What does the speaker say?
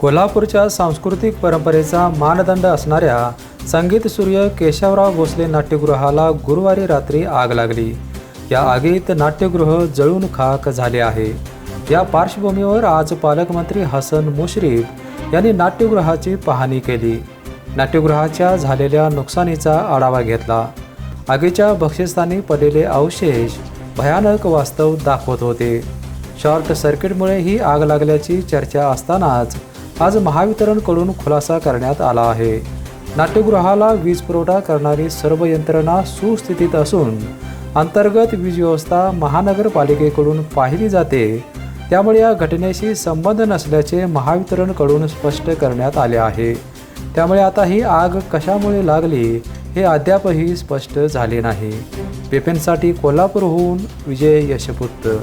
कोल्हापूरच्या सांस्कृतिक परंपरेचा मानदंड असणाऱ्या संगीत सूर्य केशवराव भोसले नाट्यगृहाला गुरुवारी रात्री आग लागली. या आगीत नाट्यगृह जळून खाक झाले आहे. या पार्श्वभूमीवर आज पालकमंत्री हसन मुश्रीफ यांनी नाट्यगृहाची पाहणी केली. नाट्यगृहाच्या झालेल्या नुकसानीचा आढावा घेतला. आगीच्या बक्षिस्तानी पडलेले अवशेष भयानक वास्तव दाखवत होते. शॉर्ट सर्किटमुळे ही आग लागल्याची चर्चा असतानाच आज महावितरणकडून खुलासा करण्यात आला आहे. नाट्यगृहाला वीज पुरवठा करणारी सर्व यंत्रणा सुस्थितीत असून अंतर्गत वीज व्यवस्था महानगरपालिकेकडून पाहिली जाते. त्यामुळे या घटनेशी संबंध नसल्याचे महावितरणकडून स्पष्ट करण्यात आले आहे. त्यामुळे आता ही आग कशामुळे लागली हे अद्यापही स्पष्ट झाले नाही. पेपेंसाठी कोल्हापूरहून विजय यशपुत्र